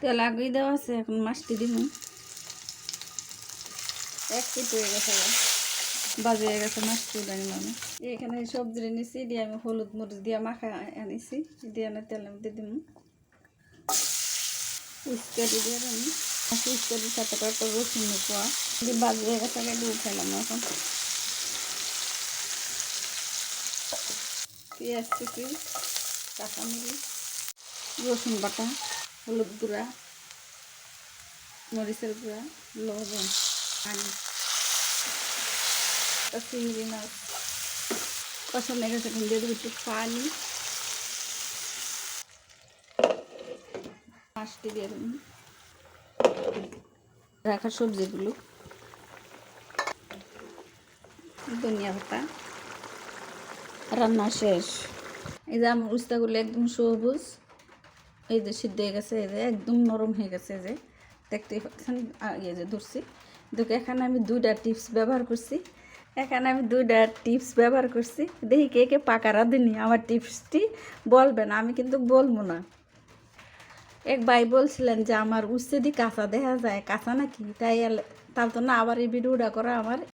তেল আগুই দেওয়া আছে এখন মাছটি দিব। এক পিট হয়ে গেছে। বাজে হয়ে গেছে মাছটি উঠানি মানে এখানে সবজি নিছি দিয়ে আমি হলুদ মরিচ দিয়ে মাখা আনিছি দিয়ে আমি তেলের মধ্যে দিব। উস্কারি দিয়ে আমি উস্কারির সাথে কয়েকটা রসুন কোয়া দিয়ে বাজে হয়ে গেছে আগে উঠাইলাম এখন। পেঁয়াজ কুচি কাঁচামরিচ রসুন বাটা। হলুদ গুঁড়া, মরিচের গুঁড়া, লবণ, পানি চিংড়ি মাছ কষানো গেছে দিয়ে দেবো একটু পানি। মাছটি দিয়ে দেবো। রাখা সবজিগুলো। ধনিয়া পাতা। রান্না শেষ। এই যে আমার উস্তাগুলো একদম সবুজ। এই যে সিদ্ধ হয়ে গেছে, এই যে একদম নরম হয়ে গেছে যে। দেখতে পাচ্ছেন এই যে ধরছি। দেখো, এখানে আমি দুইটা টিপস ব্যবহার করছি। এখানে আমি দুইটা টিপস ব্যবহার করছি। দেখি কে কে পাকারা দিনি আমার টিপসটি বলবেন আমি কিন্তু বলব না। এক ভাই বলছিলেন যে, আমার উচ্ছেদি কাঁচা দেখা যায়। কাঁচা নাকি? তাই এল- তাহলে তো না, আবার এই ভিডিওটা করা আমার